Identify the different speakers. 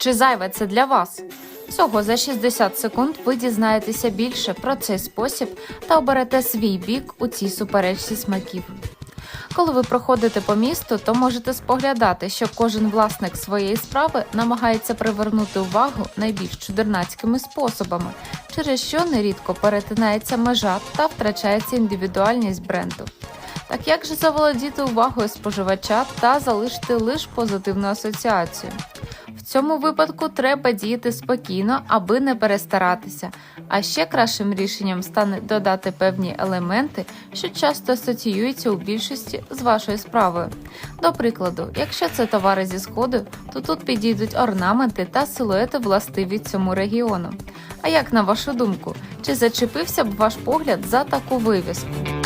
Speaker 1: Чи зайве це для вас? Всього за 60 секунд ви дізнаєтеся більше про цей спосіб та оберете свій бік у цій суперечці смаків. Коли ви проходите по місту, то можете споглядати, що кожен власник своєї справи намагається привернути увагу найбільш чудернацькими способами, через що нерідко перетинається межа та втрачається індивідуальність бренду. Так як же заволодіти увагою споживача та залишити лише позитивну асоціацію? В цьому випадку треба діяти спокійно, аби не перестаратися. А ще кращим рішенням стане додати певні елементи, що часто асоціюються у більшості з вашою справою. До прикладу, якщо це товари зі сходу, то тут підійдуть орнаменти та силуети властиві цьому регіону. А як на вашу думку, чи зачепився б ваш погляд за таку вивіску?